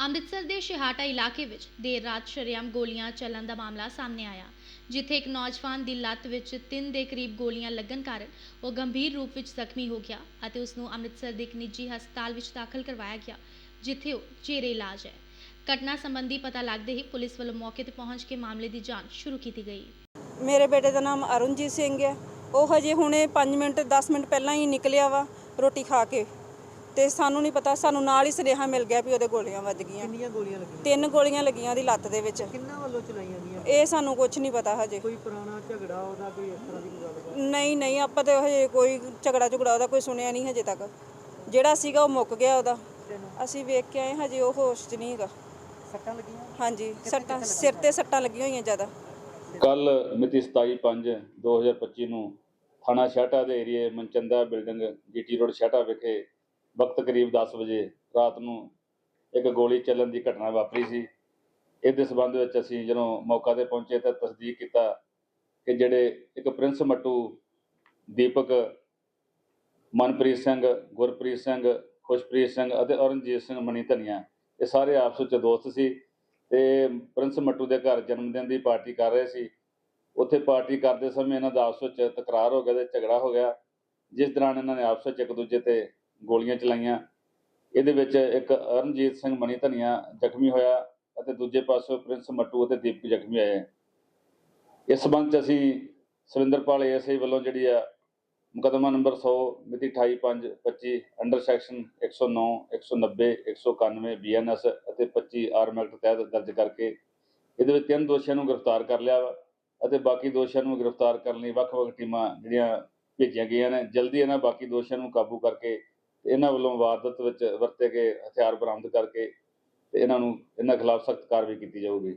ਅੰਮ੍ਰਿਤਸਰ ਦੇ ਸ਼ਿਹਾਟਾ ਇਲਾਕੇ ਵਿੱਚ ਦੇਰ ਰਾਤ ਸ਼ਰੇਆਮ ਗੋਲੀਆਂ ਚੱਲਣ ਦਾ ਮਾਮਲਾ ਸਾਹਮਣੇ ਆਇਆ, ਜਿੱਥੇ ਇੱਕ ਨੌਜਵਾਨ ਦੀ ਲੱਤ ਵਿੱਚ 3 ਦੇ ਕਰੀਬ ਗੋਲੀਆਂ ਲੱਗਣ ਕਾਰਨ ਉਹ ਗੰਭੀਰ ਰੂਪ ਵਿੱਚ ਜ਼ਖਮੀ ਹੋ ਗਿਆ ਅਤੇ ਉਸ ਨੂੰ ਅੰਮ੍ਰਿਤਸਰ ਦੇ ਇੱਕ ਨਿੱਜੀ ਹਸਪਤਾਲ ਵਿੱਚ ਦਾਖਲ ਕਰਵਾਇਆ ਗਿਆ, ਜਿੱਥੇ ਉਹ ਚੇਰੇ ਇਲਾਜ ਹੈ। ਘਟਨਾ ਸੰਬੰਧੀ ਪਤਾ ਲੱਗਦੇ ਹੀ ਪੁਲਿਸ ਵੱਲੋਂ ਮੌਕੇ ਤੇ ਪਹੁੰਚ ਕੇ ਮਾਮਲੇ ਦੀ ਜਾਂਚ ਸ਼ੁਰੂ ਕੀਤੀ ਗਈ। ਮੇਰੇ ਬੇਟੇ ਦਾ ਨਾਮ ਅਰੁਣਜੀਤ ਸਿੰਘ ਹੈ। ਉਹ ਹਜੇ ਹੁਣੇ 5 ਮਿੰਟ 10 ਮਿੰਟ ਪਹਿਲਾਂ ਹੀ ਨਿਕਲਿਆ ਵਾ ਰੋਟੀ ਖਾ ਕੇ। ਤੇ ਸਾਨੂੰ ਨਹੀਂ ਪਤਾ ਸਾਨੂੰ ਨਾਲ ਹੀ ਸੁਨੇਹਾ ਮਿਲ ਗਿਆ ਵੀ ਉਹਦੇ ਗੋਲੀਆਂ ਵੱਜ ਗਈਆਂ। ਕਿੰਨੀਆਂ ਗੋਲੀਆਂ ਲੱਗੀਆਂ? ਤਿੰਨ ਗੋਲੀਆਂ ਲੱਗੀਆਂ ਉਹਦੀ ਲੱਤ ਦੇ ਵਿੱਚ। ਕਿੰਨਾਂ ਵੱਲੋਂ ਚਲਾਈਆਂ ਗਈਆਂ? ਇਹ ਸਾਨੂੰ ਕੁਝ ਨਹੀਂ ਪਤਾ ਹਜੇ। ਕੋਈ ਪੁਰਾਣਾ ਝਗੜਾ ਉਹਦਾ ਕੋਈ ਇਸ ਤਰ੍ਹਾਂ ਦੀ ਕੋਈ ਗੱਲਬਾਤ ਨਹੀਂ ਨਹੀਂ ਆਪਾਂ ਤੇ ਹਜੇ ਕੋਈ ਝਗੜਾ ਝੁਗੜਾ ਉਹਦਾ ਕੋਈ ਸੁਣਿਆ ਨਹੀਂ ਹਜੇ ਤੱਕ। ਜਿਹੜਾ ਸੀਗਾ ਉਹ ਮੁੱਕ ਗਿਆ ਉਹਦਾ। ਅਸੀਂ ਵੇਖ ਕੇ ਆਏ ਹਜੇ ਉਹ ਹੋਸ਼ 'ਚ ਨਹੀਂ ਹੈਗਾ। ਸੱਟਾਂ ਲੱਗੀਆਂ? ਹਾਂਜੀ ਸੱਟਾਂ ਸਿਰ ਤੇ ਸੱਟਾਂ ਲੱਗੀਆਂ ਹੋਈਆਂ ਜ਼ਿਆਦਾ। ਕੱਲ ਮਿਤੀ 27/5/2025 ਨੂੰ ਥਾਣਾ ਛਾਟਾ ਦੇ ਏਰੀਏ Manchanda building GT road Chhata ਵਿਖੇ ਵਕਤ ਕਰੀਬ 10 ਵਜੇ ਰਾਤ ਨੂੰ ਇੱਕ ਗੋਲੀ ਚੱਲਣ ਦੀ ਘਟਨਾ ਵਾਪਰੀ ਸੀ। ਇਹਦੇ ਸਬੰਧ ਵਿੱਚ ਅਸੀਂ ਜਦੋਂ ਮੌਕਾ ਤੇ ਪਹੁੰਚੇ ਤਾਂ ਤਸਦੀਕ ਕੀਤਾ ਕਿ ਜਿਹੜੇ ਇੱਕ ਪ੍ਰਿੰਸ ਮੱਟੂ, ਦੀਪਕ, ਮਨਪ੍ਰੀਤ ਸਿੰਘ, ਗੁਰਪ੍ਰੀਤ ਸਿੰਘ, ਖੁਸ਼ਪ੍ਰੀਤ ਸਿੰਘ ਅਤੇ ਔਰੰਜੀਤ ਸਿੰਘ ਮਣੀ ਧਨੀਆ, ਇਹ ਸਾਰੇ ਆਪਸ ਵਿੱਚ ਦੋਸਤ ਸੀ ਤੇ ਪ੍ਰਿੰਸ ਮੱਟੂ ਦੇ ਘਰ ਜਨਮ ਦਿਨ ਦੀ ਪਾਰਟੀ ਕਰ ਰਹੇ ਸੀ। ਉੱਥੇ ਪਾਰਟੀ ਕਰਦੇ ਸਮੇਂ ਇਹਨਾਂ ਦਾ ਆਪਸ ਵਿੱਚ ਤਕਰਾਰ ਹੋ ਗਿਆ ਤੇ ਝਗੜਾ ਹੋ ਗਿਆ, ਜਿਸ ਦੌਰਾਨ ਇਹਨਾਂ ਨੇ ਆਪਸ ਵਿੱਚ ਇੱਕ ਦੂਜੇ ਤੇ ਗੋਲੀਆਂ ਚਲਾਈਆਂ। ਇਹਦੇ ਵਿੱਚ ਇੱਕ ਅਰਨਜੀਤ ਸਿੰਘ ਮਣੀ ਧਨੀਆ ਜ਼ਖਮੀ ਹੋਇਆ ਅਤੇ ਦੂਜੇ ਪਾਸੇ ਪ੍ਰਿੰਸ ਮੱਟੂ ਅਤੇ ਦੀਪਕ ਜ਼ਖਮੀ ਹੋਏ। ਇਸ ਸੰਬੰਧ 'ਚ ਅਸੀਂ ਸੁਰਿੰਦਰਪਾਲ ਏਐਸਆਈ ਵੱਲੋਂ ਜਿਹੜੀ ਆ ਮੁਕੱਦਮਾ ਨੰਬਰ 100 ਮਿਤੀ 28/5/25 ਅੰਡਰ ਸੈਕਸ਼ਨ 109 190 191 ਬੀਐਨਐਸ ਅਤੇ 25 ਆਰਮ ਐਕਟ ਤਹਿਤ ਦਰਜ ਕਰਕੇ ਇਹਦੇ ਵਿੱਚ ਤਿੰਨ ਦੋਸ਼ੀਆਂ ਨੂੰ ਗ੍ਰਿਫਤਾਰ ਕਰ ਲਿਆ ਵਾ ਅਤੇ ਬਾਕੀ ਦੋਸ਼ੀਆਂ ਨੂੰ ਗ੍ਰਿਫਤਾਰ ਕਰਨ ਲਈ ਵੱਖ-ਵੱਖ ਟੀਮਾਂ ਜਿਹੜੀਆਂ ਭੇਜੀਆਂ ਗਈਆਂ ਨੇ। ਜਲਦੀ ਇਹਨਾਂ ਬਾਕੀ ਦੋਸ਼ੀਆਂ ਨੂੰ ਕਾਬੂ ਕਰਕੇ ਇਹਨਾਂ ਵੱਲੋਂ ਵਾਰਦਾਤ ਵਿੱਚ ਵਰਤੇ ਗਏ ਹਥਿਆਰ ਬਰਾਮਦ ਕਰਕੇ ਤੇ ਇਹਨਾਂ ਨੂੰ ਇਹਨਾਂ ਖਿਲਾਫ ਸਖਤ ਕਾਰਵਾਈ ਕੀਤੀ ਜਾਊਗੀ।